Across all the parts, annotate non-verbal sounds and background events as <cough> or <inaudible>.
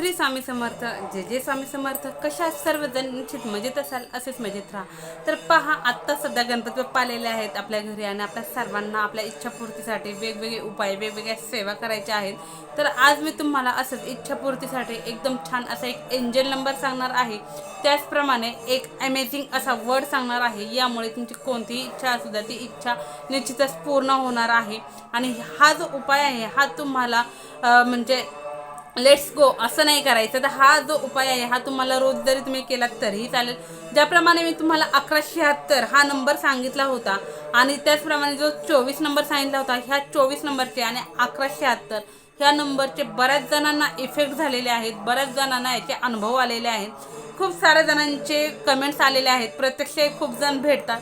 श्री स्वामी समर्थ जे जे स्वामी समर्थ कशा सर्वजण निश्चित मजेत असाल असेच मजेत राहा. तर पहा आत्ता सध्या गणपती बाप्पा आलेले आहेत आपल्या घरी आणि आपल्या सर्वांना आपल्या इच्छापूर्तीसाठी वेगवेगळे उपाय वेगवेगळ्या सेवा करायच्या आहेत. तर आज मी तुम्हाला असंच इच्छापूर्तीसाठी एकदम छान असा एक एंजल नंबर सांगणार आहे. त्याचप्रमाणे एक अमेझिंग असा वर्ड सांगणार आहे. यामुळे तुमची कोणतीही इच्छा असू द्या ती इच्छा निश्चितच पूर्ण होणार आहे. आणि हा जो उपाय आहे हा तुम्हाला म्हणजे लेट्स गो असं नाही करायचं. तर हा जो उपाय आहे हा तुम्हाला रोज जरी तुम्ही केलात तरीही चालेल. ज्याप्रमाणे मी तुम्हाला अकराशे शहात्तर हा नंबर सांगितला होता आणि त्याचप्रमाणे जो चोवीस नंबर सांगितला होता ह्या चोवीस नंबरचे आणि अकराशे शहात्तर ह्या नंबरचे बऱ्याच जणांना इफेक्ट झालेले आहेत. बऱ्याच जणांना याचे अनुभव आलेले आहेत. खूप साऱ्या जणांचे कमेंट्स आलेले आहेत. प्रत्यक्ष खूप जण भेटतात.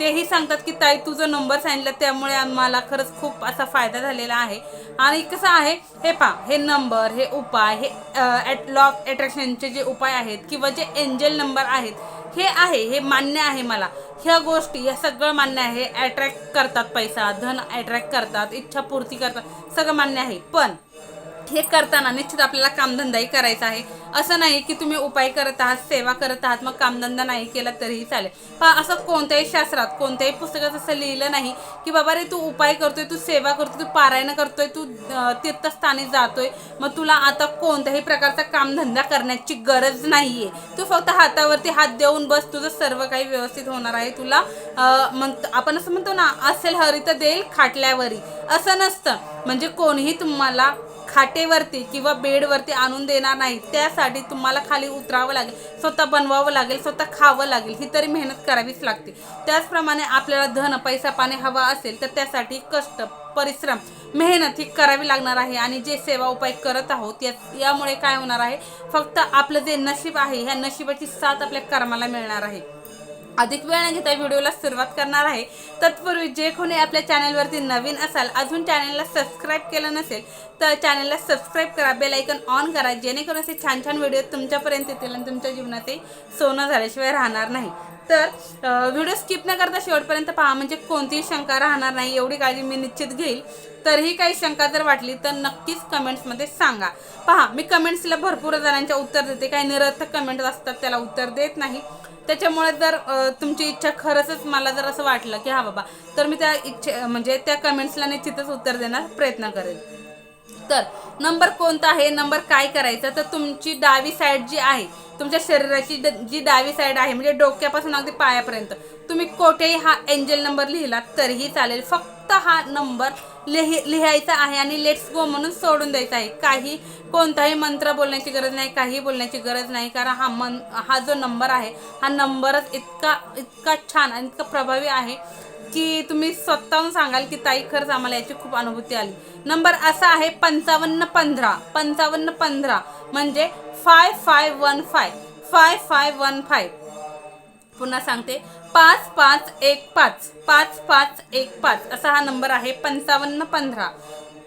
तेही सांगतात की ताई तुझा नंबर सांगितला त्यामुळे आम्हाला खरंच खूप असा फायदा झालेला आहे. आणि कसं आहे हे पा हे नंबर हे उपाय हे ॲट लॉक अट्रॅक्शनचे जे उपाय आहेत किंवा जे एंजल नंबर आहेत हे आहे हे मान्य आहे मला. ह्या गोष्टी या सगळं मान्य आहे. अट्रॅक्ट करतात पैसा धन अट्रॅक्ट करतात इच्छापूर्ती करतात सगळं मान्य आहे. पण हे करताना निश्चित आपल्याला कामधंदाही करायचा आहे. असं नाही की तुम्ही उपाय करत आहात सेवा करत आहात मग कामधंदा नाही केला तरीही चालेल. पण असं कोणत्याही शास्त्रात कोणत्याही पुस्तकात असं लिहिलं नाही की बाबा रे तू उपाय करतोय तू सेवा करतोय तू पारायण करतोय तू तीर्थस्थानी जातोय मग तुला आता कोणत्याही प्रकारचा कामधंदा करण्याची गरज नाही आहे तू फक्त हातावरती हात देऊन बस तुझं सर्व काही व्यवस्थित होणार आहे तुला अं, म्हणतो आपण असं म्हणतो ना असेल हरित देईल खाटल्यावरी. असं नसतं. म्हणजे कोणीही तुम्हाला खाटेवरती किंवा बेडवरती आणून देणार नाही. त्यासाठी तुम्हाला खाली उतरावं लागेल. स्वतः बनवावं लागेल स्वतः खावं लागेल ही तरी मेहनत करावीच लागते. त्याचप्रमाणे आपल्याला धन पैसा पाणी हवा असेल तर त्यासाठी कष्ट परिश्रम मेहनत ही करावी लागणार आहे. आणि जे सेवा उपाय करत आहोत या यामुळे काय होणार आहे? फक्त आपलं जे नशीब आहे ह्या नशिबाची साथ आपल्या कर्माला मिळणार आहे. अधिक वेळ न घेता व्हिडिओला सुरुवात करणार आहे. तत्पूर्वी जे कोणी आपल्या चॅनलवरती नवीन असाल अजून चॅनलला सबस्क्राईब केलं नसेल तर चॅनलला सबस्क्राईब करा बेल ऐकन ऑन करा जेणेकरून असे छान छान व्हिडिओ तुमच्यापर्यंत येतील आणि तुमच्या जीवनातही सोनं झाल्याशिवाय राहणार नाही. तर व्हिडिओ स्किप न करता शेवटपर्यंत पहा म्हणजे कोणतीही शंका राहणार नाही एवढी काळजी मी निश्चित घेईल. तरीही काही शंका जर वाटली तर नक्कीच कमेंट्समध्ये सांगा. पहा मी कमेंट्सला भरपूर जणांच्या उत्तर देते काही निरर्थक कमेंट्स असतात त्याला उत्तर देत नाही. त्याच्यामुळे जर तुमची इच्छा खरंच मला जर असं वाटलं की हा बाबा तर मी त्या इच्छे म्हणजे त्या कमेंट्सला निश्चितच उत्तर देण्यास प्रयत्न करेल तर नंबर कोणता आहे? नंबर काय करायचा? तर तुमची डावी साईड जी आहे तुमच्या शरीराची जी डावी साईड आहे म्हणजे डोक्यापासून अगदी पायापर्यंत तुम्ही कोठेही हा एंजल नंबर लिहिला तरीही चालेल. फक्त फक्त हा नंबर लिहि लिहायचा आहे आणि लेट्स गो म्हणून सोडून द्यायचा आहे. काही कोणताही मंत्र बोलण्याची गरज नाही काही बोलण्याची गरज नाही कारण हा मन हा जो नंबर आहे हा नंबरच इतका इतका छान आणि इतका प्रभावी आहे की तुम्ही स्वतःहून सांगाल की ताई खरंच आम्हाला याची खूप अनुभूती आली. नंबर असा आहे पंचावन्न पंधरा पंचावन्न पंधरा म्हणजे five five one five five five one five पुन्हा सांगते. पाच पाच एक पाच. पाच पाच एक पाच. असा हा नंबर आहे. पंचावन्न पंधरा.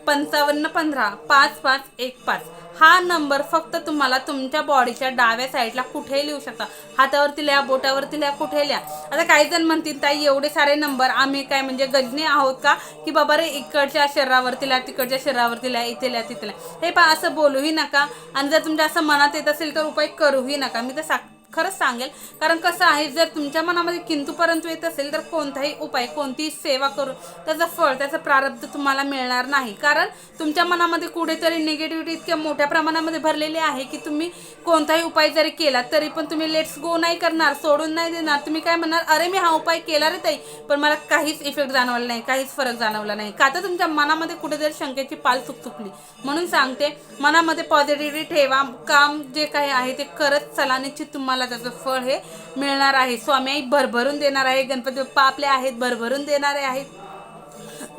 पंचावन्न पंधरा. पाच पाच एक पाच. हा नंबर फक्त तुम्हाला तुमच्या बॉडीच्या डाव्या साईडला कुठेही लिहू शकता. हातावरती लिहा बोटावरती लिहा कुठे लिहा. आता काही जण म्हणतील ताई एवढे सारे नंबर आम्ही काय म्हणजे गजने आहोत का? की बाबा रे इकडच्या शरीरावरती लिहा तिकडच्या शरीरावरती लिहा इथे लिहा तिथे लिहा. हे पा असं बोलूही नका. आणि जर तुमच्या असं मनात येत असेल तर उपाय करूही नका. मी तर सा खरंच सांगेल. कारण कसं आहे जर तुमच्या मनामध्ये किंतू परंतु येत असेल तर कोणताही उपाय कोणतीही सेवा करून त्याचं फळ त्याचं प्रारब्ध तुम्हाला मिळणार नाही. कारण तुमच्या मनामध्ये कुठेतरी निगेटिव्हिटी इतक्या मोठ्या प्रमाणामध्ये भरलेली आहे की तुम्ही कोणताही उपाय जरी केला तरी पण तुम्ही लेट्स गो नाही करणार सोडून नाही देणार. तुम्ही काय म्हणणार अरे मी हा उपाय केला रे ताई पण मला काहीच इफेक्ट जाणवला नाही काहीच फरक जाणवला नाही. का तर तुमच्या मनामध्ये कुठेतरी शंकेची पाल चुकचुकली म्हणून सांगते मनामध्ये पॉझिटिव्हिटी ठेवा काम जे काही आहे ते करत चला निश्चित तुम्हाला त्याचं फळ हे मिळणार आहे. स्वामी आई भरभरून देणार आहे. गणपती बाप्पा आपले आहेत भरभरून देणारे आहेत.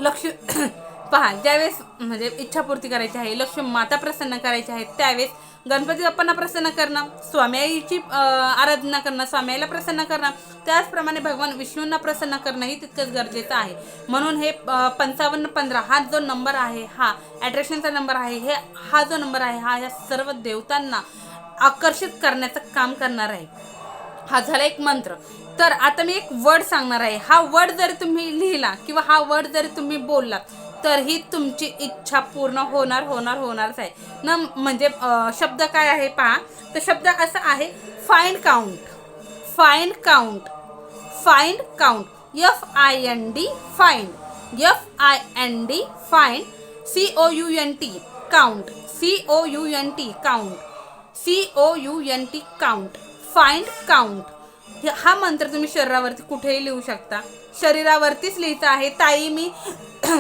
लक्ष <clears throat> पहा ज्यावेळेस म्हणजे इच्छापूर्ती करायची आहे लक्ष्मी माता प्रसन्न करायची आहे त्यावेळेस गणपती बाप्पांना प्रसन्न करणं स्वामी आईची आराधना करणं स्वामी आईला प्रसन्न करणं त्याचप्रमाणे भगवान विष्णूंना प्रसन्न करणंही तितकंच गरजेचं आहे. म्हणून हे पंचावन्न पंधरा हा जो नंबर आहे हा ॲट्रॅक्शनचा नंबर आहे हे हा जो नंबर आहे हा या सर्व देवतांना आकर्षित करण्याचं काम करणार आहे. हा झाला एक मंत्र. तर आता मी एक वर्ड सांगणार आहे. हा वर्ड जरी तुम्ही लिहिला किंवा हा वर्ड जरी तुम्ही बोललात तरीही तुमची इच्छा पूर्ण होणार होणार होणारच आहे. न म्हणजे शब्द काय आहे पहा. तर शब्द असा आहे find count find count find count F I N D find F I N D find C O U N T count C O U N T count C O U N T count find count हा मंत्र तुम्ही शरीरावरती कुठेही लिहू शकता. शरीरावरतीच लिहिता आहे. ताई मी <clears throat>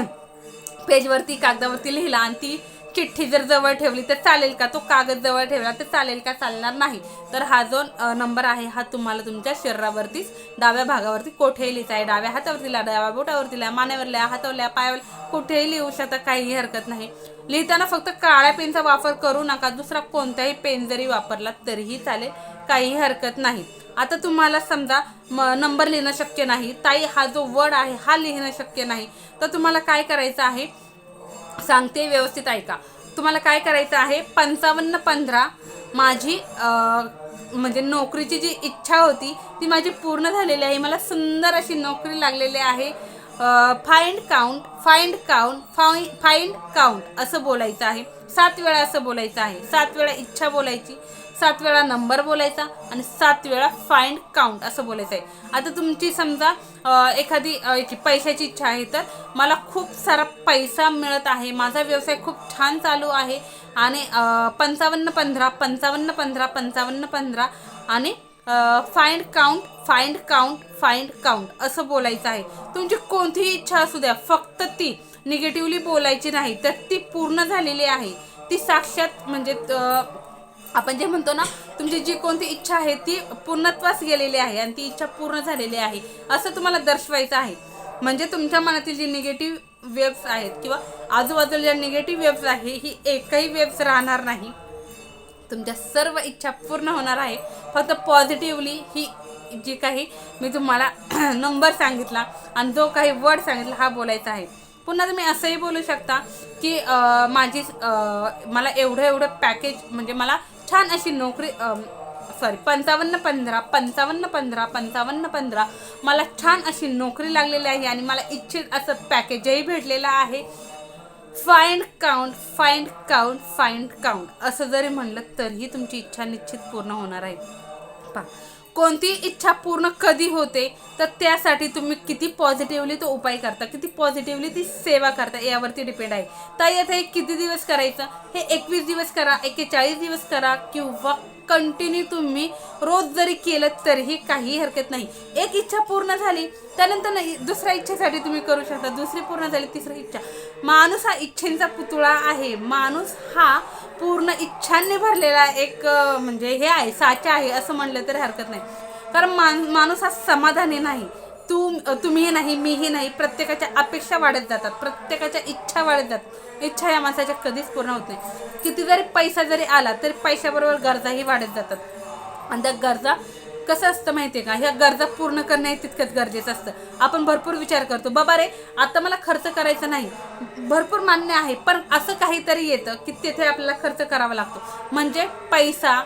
पेजवरती कागदावरती लिहिला आणि ती चिठ्ठी जर जवळ ठेवली तर चालेल का? तो कागद जवळ ठेवला तर चालेल का? चालणार नाही. तर हा जो नंबर आहे हा तुम्हाला तुमच्या शरीरावरतीच डाव्या भागावरती कुठेही लिहिता आहे डाव्या हातावरती लिहा डाव्या बोटावरती लिहा मानेवर लिहा हातावर पायावर कुठेही लिहू शकता काहीही हरकत नाही. लिहिताना फक्त काळ्या पेनचा वापर करू नका. दुसरा कोणताही पेन जरी वापरला तरीही चालेल काहीही हरकत नाही. आता तुम्हाला समजा म नंबर लिहिणं शक्य नाही ताई हा जो वर्ड आहे हा लिहिणं शक्य नाही. तर तुम्हाला काय करायचं आहे? सांगते व्यवस्थित ऐका. तुम्हाला काय करायचं आहे? पंचावन्न पंधरा माझी म्हणजे नोकरीची जी इच्छा होती ती माझी पूर्ण झालेली आहे. मला सुंदर अशी नोकरी लागलेली आहे. फाइंड काउंट फाइंड काउंट फाइ फाइंड काउंट असं बोलायचं आहे. सात वेळा असं बोलायचं आहे. सात वेळा इच्छा बोलायची. सात वेळा नंबर बोलायचा आणि सात वेळा फाइंड काउंट असं बोलायचं आहे आता तुमची समजा एखादी याची पैशाची इच्छा आहे तर मला खूप सारा पैसा मिळत आहे. माझा व्यवसाय खूप छान चालू आहे. आणि पंचावन्न पंधरा पंचावन्न पंधरा पंचावन्न पंधरा आणि find count find count find count असं बोलायचं आहे. तुमची कोणतीही इच्छा असू द्या फक्त ती निगेटिव्हली बोलायची नाही तर ती पूर्ण झालेली आहे. ती साक्षात म्हणजे आपण जे म्हणतो ना तुमची जी कोणती इच्छा आहे ती पूर्णत्वास गेलेली आहे आणि ती इच्छा पूर्ण झालेली आहे असं तुम्हाला दर्शवायचं आहे. म्हणजे तुमच्या मनातील जी निगेटिव्ह वेब्स आहेत किंवा आजूबाजूला ज्या निगेटिव्ह वेव्स आहे ही एकही वेब्स राहणार नाही. तुमच्या सर्व इच्छा पूर्ण होणार आहे. फक्त पॉझिटिव्हली ही जी काही मी तुम्हाला <clears throat> नंबर सांगितला आणि जो काही वर्ड सांगितला हा बोलायचा आहे. पुन्हा तुम्ही असंही बोलू शकता की माझी मला एवढं एवढं पॅकेज म्हणजे मला छान अशी नोकरी सॉरी पंचावन्न पंधरा पंचावन्न पंधरा पंचावन्न पंधरा. मला छान अशी नोकरी लागलेली आहे आणि मला इच्छित असं पॅकेजही भेटलेलं आहे. Find count find count find count असं जरी म्हणलं तरीही तुमची इच्छा निश्चित पूर्ण होणार आहे. पहा कोणती इच्छा पूर्ण कधी होते तर त्यासाठी तुम्ही किती पॉझिटिव्हली तो उपाय करता किती पॉझिटिव्हली ती सेवा करता यावरती डिपेंड आहे. ताई आता हे किती दिवस करायचं? हे एकवीस दिवस करा एक्केचाळीस दिवस करा किंवा कंटिन्यू तुम्ही रोज जरी केलं तरीही काही हरकत नाही. एक इच्छा पूर्ण झाली त्यानंतर नाही दुसऱ्या इच्छेसाठी तुम्ही करू शकता. दुसरी पूर्ण झाली तिसरी इच्छा. माणूस हा इच्छेचा पुतळा आहे. माणूस हा पूर्ण इच्छांनी भरलेला एक म्हणजे हे आहे साचा आहे असं म्हणलं तरी हरकत नाही. कारण मान माणूस हा समाधानी नाही. तू तुम्ही नाही मीही नाही प्रत्येकाच्या अपेक्षा वाढत जातात प्रत्येकाच्या इच्छा वाढत जातात. इच्छा या माणसाच्या कधीच पूर्ण होत नाही. किती जरी पैसा जरी आला तरी पैशाबरोबर गरजाही वाढत जातात. आणि त्या गरजा कसं असतं माहिती आहे का? ह्या गरजा पूर्ण करणं हे तितकंच गरजेचं असतं. आपण भरपूर विचार करतो बाबा रे आता मला खर्च करायचा नाही. भरपूर मान्य आहे पण असं काहीतरी येतं की तिथे आपल्याला खर्च करावा लागतो. म्हणजे पैसा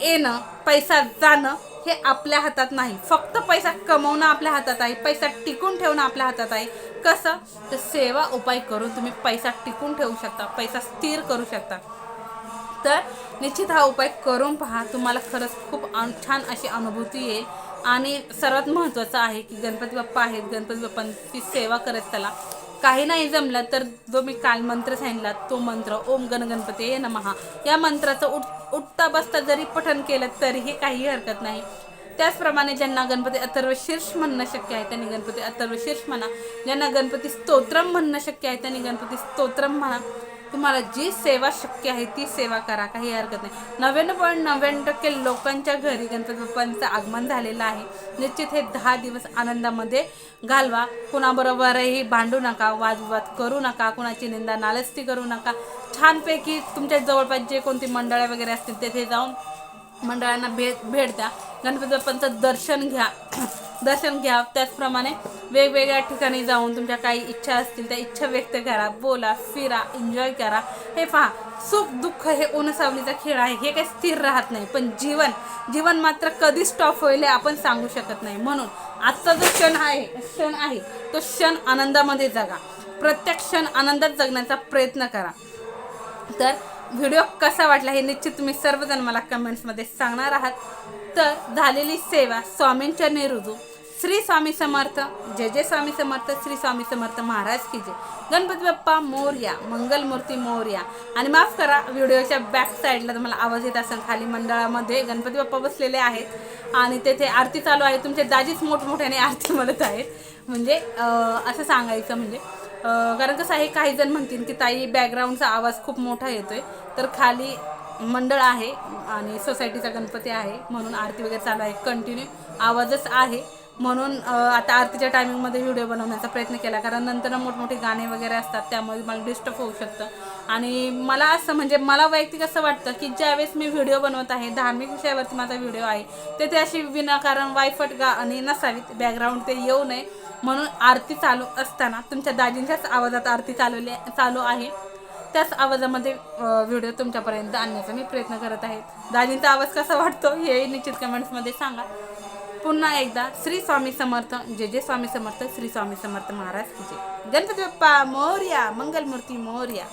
येणं पैसा जाणं हे आपल्या हातात नाही. फक्त पैसा कमवणं आपल्या हातात आहे. पैसा टिकून ठेवणं आपल्या हातात आहे. कसं? तर सेवा उपाय करून तुम्ही पैसा टिकून ठेवू शकता. पैसा स्थिर करू शकता. तर निश्चित हा उपाय करून पहा. तुम्हाला खरंच खूप छान अशी अनुभूती येईल. आणि सर्वात महत्त्वाचं आहे की गणपती बाप्पा आहेत. गणपती बाप्पांची सेवा करत चला. काही नाही जमलं तर जो मी काल मंत्र सांगितला तो मंत्र ओम गण गणपती ये नमहा या मंत्राचं उठ उठता बसता जरी पठण केलं तरीही काही हरकत नाही. त्याचप्रमाणे ज्यांना गणपती अथर्व शीर्ष म्हणणं शक्य आहे त्यांनी गणपती अथर्व शीर्ष म्हणा. ज्यांना गणपती स्तोत्रम म्हणणं शक्य आहे त्यांनी गणपती स्तोत्रम म्हणा. तुम्हाला जी सेवा शक्य आहे ती सेवा करा. काही हरकत नाही. नव्याण्णव पॉईंट नव्याण्णव टक्के लोकांच्या घरी गणपती बाप्पांचं आगमन झालेलं आहे. निश्चित हे दहा दिवस आनंदामध्ये घालवा. कुणाबरोबरही भांडू नका वादविवाद करू नका कुणाची निंदा नालस्ती करू नका. छानपैकी तुमच्या जवळपास जे कोणती मंडळं वगैरे असतील तेथे जाऊन मंडळांना भेट भेट द्या. गणपती बाप्पांचं दर्शन घ्या. दर्शन घ्या. त्याचप्रमाणे वेगवेगळ्या ठिकाणी जाऊन तुमच्या काही इच्छा असतील त्या इच्छा व्यक्त करा. बोला फिरा एन्जॉय करा. हे पहा सुख दुःख हे ऊनसावलीचा खेळ आहे. हे काही स्थिर राहत नाही. पण जीवन जीवन मात्र कधी स्टॉप होईल हे आपण सांगू शकत नाही. म्हणून आजचा जो क्षण आहे क्षण आहे तो क्षण आनंदामध्ये जगा. प्रत्येक क्षण आनंदात जगण्याचा प्रयत्न करा. तर व्हिडिओ कसा वाटला हे निश्चित तुम्ही सर्वजण मला कमेंट्समध्ये सांगणार आहात. तर झालेली सेवा स्वामींच्या निरुजू श्री स्वामी समर्थ जय जय स्वामी समर्थ श्री स्वामी समर्थ महाराज की जय. गणपती बाप्पा मोर्या मंगलमूर्ती मोर्या आणि माफ करा व्हिडिओच्या बॅक साईडला तुम्हाला आवाज येत असेल खाली मंडळामध्ये गणपती बाप्पा बसलेले आहेत. आणि तेथे आरती चालू आहे तुमचे दाजीच मोठमोठ्याने आरती म्हणत आहेत. म्हणजे असं सांगायचं म्हणजे कारण कसं आहे काही जण म्हणतील की ताई बॅकग्राऊंडचा आवाज खूप मोठा येतोय. तर खाली मंडळ आहे आणि सोसायटीचा गणपती आहे म्हणून आरती वगैरे चालू आहे कंटिन्यू आवाजच आहे. म्हणून आता आरतीच्या टायमिंगमध्ये व्हिडिओ बनवण्याचा प्रयत्न केला. कारण नंतर मोठमोठे गाणे वगैरे असतात त्यामुळे मला डिस्टर्ब होऊ शकतं. आणि मला असं म्हणजे मला वैयक्तिक असं वाटतं की ज्यावेळेस मी व्हिडिओ बनवत आहे धार्मिक विषयावरती माझा व्हिडिओ आहे तेथे ते अशी विनाकारण वायफट गाणी नसावीत बॅकग्राऊंड ते येऊ नये. म्हणून आरती चालू असताना तुमच्या दाजींच्याच आवाजात आरती चालवली चालू आहे. त्याच आवाजामध्ये व्हिडिओ तुमच्यापर्यंत आणण्याचा मी प्रयत्न करत आहे. दाजींचा आवाज कसा वाटतो हे निश्चित कमेंट्समध्ये सांगा. पुन्हा एकदा श्री स्वामी समर्थ जे जे स्वामी समर्थ श्री स्वामी समर्थ महाराज की जय. गणपती बाप्पा मोर्या मंगलमूर्ती मोर्या.